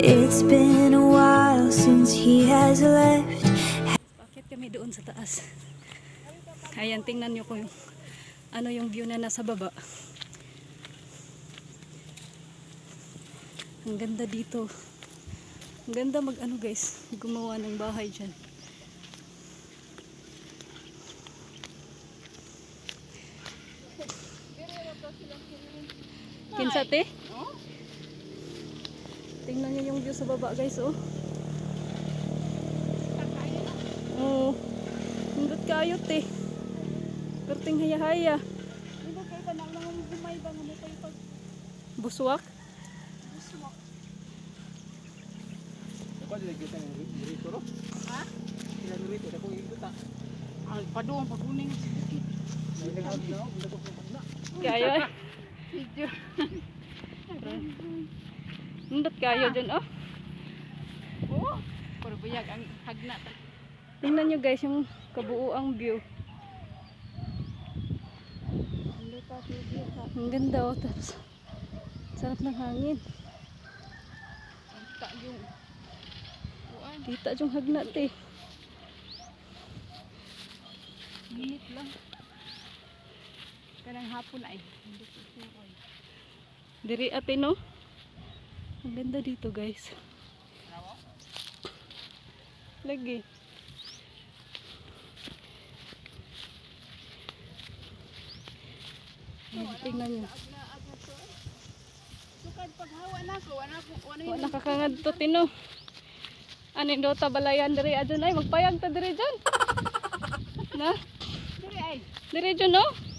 It's been a while since he has left. Bakit kami doon sa taas? Ayan, tingnan nyo ko yung ano yung view na nasa baba. Ang ganda dito. Ang ganda mag ano guys, gumawa ng bahay dyan. Kinsate? Tingnan nyo yung view sa baba guys oh. Oo. Hindot kayot eh. Perting haya-haya. Hindi kayo ka nang mga gumay ba mo kayo pag Buswak. buswak. Ha? Ay, padoong paguning si Bukit. Kayo eh. Video. Hindot kayo dyan oh. Oo. Pero bayag ang hagna. Tingnan nyo guys yung kabuuang view. Ang ganda oh. Tapos sarap ng hangin. Ang ta yung. Kita yung hagnat eh. Minute lang. Kanang hapon ay. Ko. Diri ate no. Ang ganda dito guys. Lagi. Ayan, tingnan nyo. Sukad paghawa na ko. Wala ko. Wala Wa nakakangad to tino. Anin daw tabalayan diri adun ay magpayag ta diri dyan. Na? Dire ay. Diri dyan no?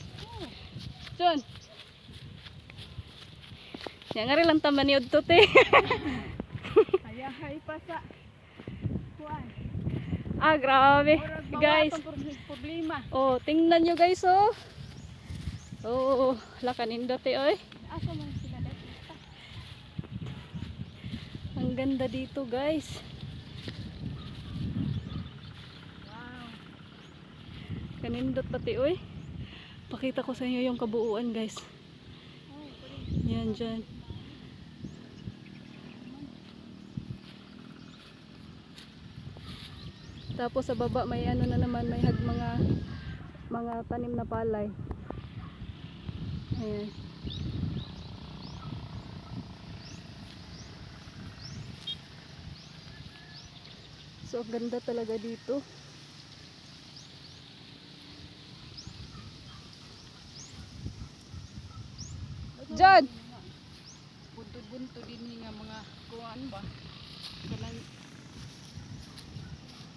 Dyan. Yan nga lang taman ni Udto te. Hayahay pa sa kuan. ah, grabe. Guys. problema. Oh, tingnan nyo guys oh. Oh, lakanin te oy. Asa man sila dati? Ang ganda dito guys. Wow. Kanindot pati oy. Pakita ko sa inyo yung kabuuan guys. Yan dyan. Tapos sa baba may ano na naman, may hag mga mga tanim na palay. Ayan. So ganda talaga dito. John! bunto-bunto din nga mga kuan ba kanang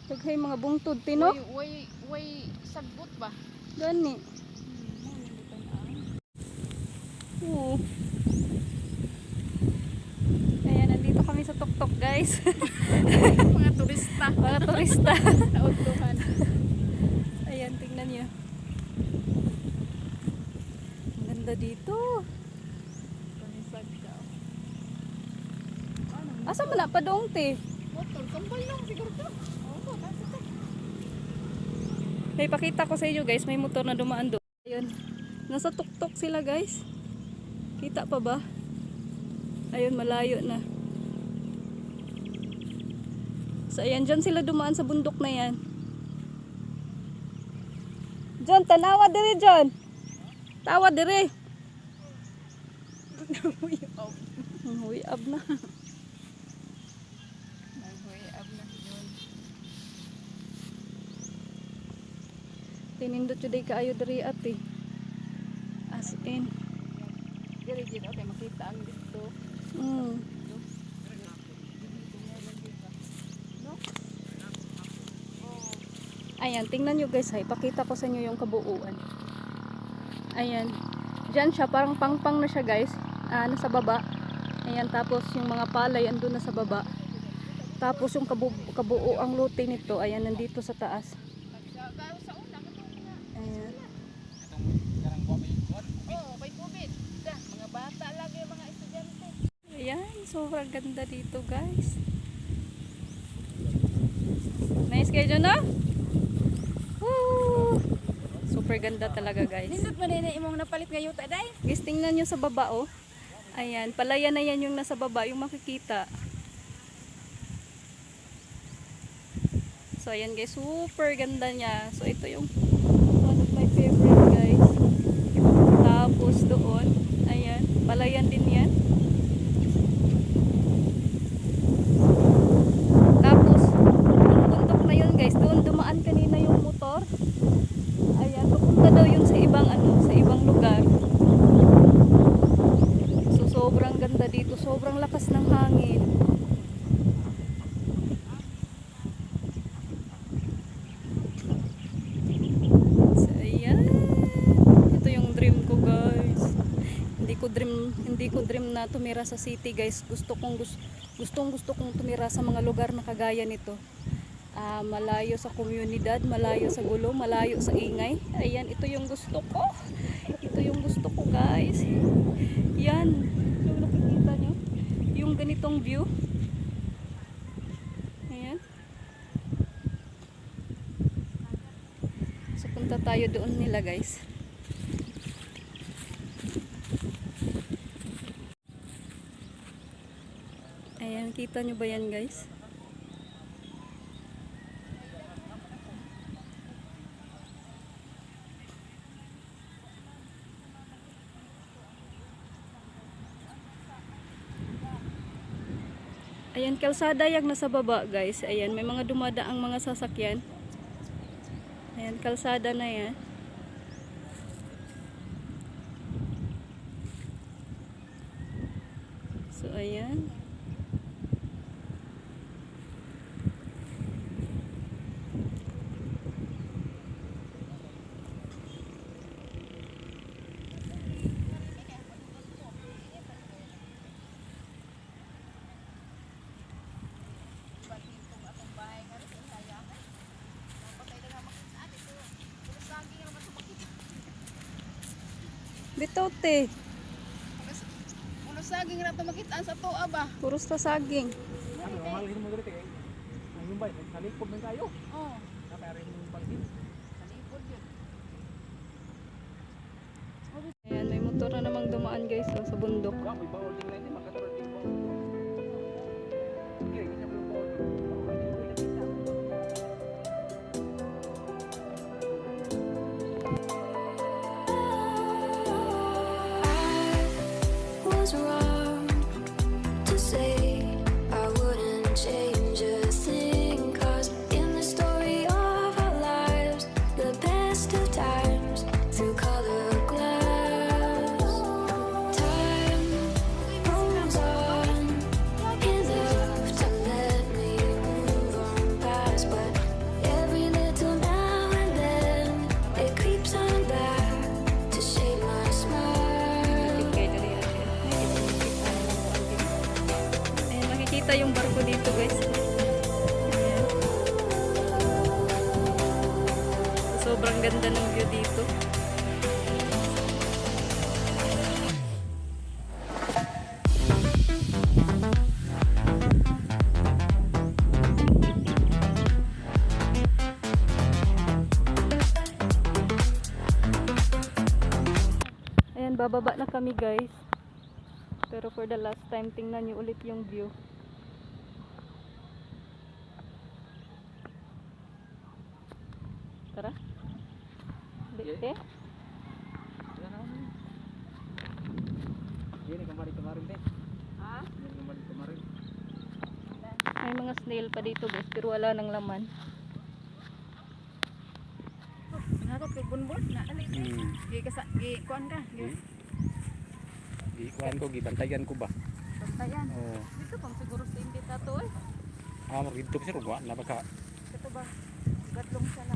Daghay mga bungtod tino. way way way sagbot ba Gani. Oo. Ayan, nandito kami sa tuktok guys. mga turista mga turista. nauntuhan Ayan, tingnan niyo. Ang ganda dito. panisag ka Asa mo na pa doong te? motor kambal lang siguro to May pakita ko sa inyo guys, may motor na dumaan doon. Ayun. Nasa tuktok sila guys. Kita pa ba? Ayun, malayo na. So ayan, dyan sila dumaan sa bundok na yan. John, tanawa diri John. Tawa diri. Huy ab na. naghoy ab na yun Tinindot yun day kaayo diri ate. As in. diri gid okay makita ang dito Mm. Ayan, tingnan nyo guys ha. Ipakita ko sa inyo yung kabuuan. Ayan. Diyan siya, parang pangpang na siya guys. Ah, nasa baba. Ayan, tapos yung mga palay andun na sa baba. Tapos yung kabu kabuuang lote nito, ayan, nandito sa taas. Ayan. oh may COVID da mga bata lagi mga estudyante Ayan, sobrang ganda dito guys. Nice kayo dyan, no? Woo! Super ganda talaga guys. Nindot man din imong napalit nga yuta day. Guys, tingnan nyo sa baba oh. Ayan, palayan na yan yung nasa baba, yung makikita. So ayan guys, super ganda niya. So ito yung one of my favorite guys. Tapos doon, ayan, palayan din yan. Tapos, yung bundok na yun guys, doon dumaan kanina yung motor. Ayan, papunta daw yun sa ibang ano, sa ibang lugar. So sobrang ganda dito, sobrang lakas ng hangin. So ayan. Ito yung dream ko, guys. Hindi ko dream, hindi ko dream tumira sa city, guys. Gusto kong gusto, gustong gusto kong tumira sa mga lugar na kagaya nito. Ah, malayo sa komunidad, malayo sa gulo, malayo sa ingay. Ayan, ito yung gusto ko. Ito yung gusto ko, guys. Yan. Yung nakikita nyo. Yung ganitong view. Ayan. So, punta tayo doon nila, guys. Ayan, kita nyo ba yan, guys? Ayan, kalsada yung nasa baba, guys. Ayan, may mga dumadaang mga sasakyan. Ayan, kalsada na yan. So, ayan. Bitaw, te. Ulo saging ra to makitaan sa tuwa ba? Puro sa saging. Ano, mamalhin mo dito kay ang yung bay, nagsalipod man tayo. Oh, Nakarin yung panghin. salipod yun. Ayan, may motor na namang dumaan, guys, oh, sa bundok. Wa may bawal din natin Makikita yung barko dito, guys. Ayan. Sobrang ganda ng view dito. Ayan, bababa na kami guys. Pero for the last time, tingnan nyo ulit yung view. Tara. Dite. Yan ako. Yan ni kamari kamarin din. Ha? Yan kamari kamarin. May mga snail pa dito guys, pero wala nang laman. Nakot kay bunbun na ali. Hmm. Gi ka sa gi kuan ka. Gi Ikuan ko gibantayan ko ba. bantayan. Oh. Dito pang siguro sa imbita to eh. Ah, magdito kasi rugwa na baka. Kato ba? Gatlong sala.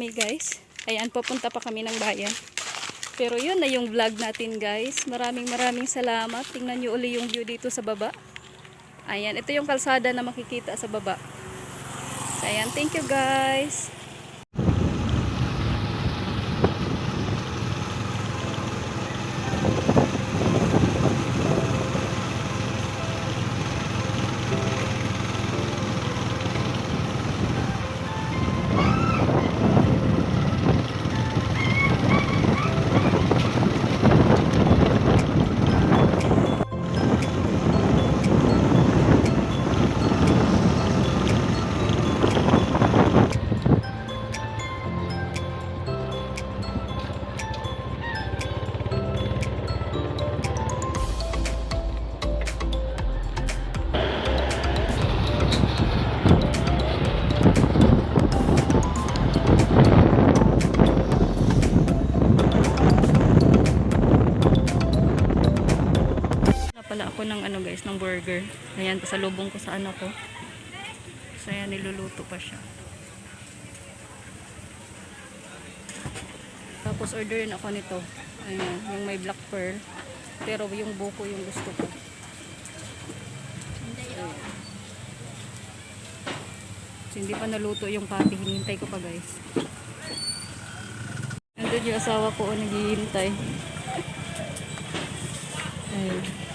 Kami guys. Ayan, papunta pa kami ng bayan. Pero yun na yung vlog natin guys. Maraming maraming salamat. Tingnan nyo uli yung view dito sa baba. Ayan, ito yung kalsada na makikita sa baba. So, ayan, thank you guys. Guys, ng burger. Ayan, pasalubong ko sa ano ko. So ayan, niluluto pa siya. Tapos orderin ako nito. Ayan, yung may black pearl. Pero yung buko yung gusto ko. Ayan. So, hindi pa naluto yung patty. Hinihintay ko pa guys. Nandun yung asawa ko o naghihintay. Ayun.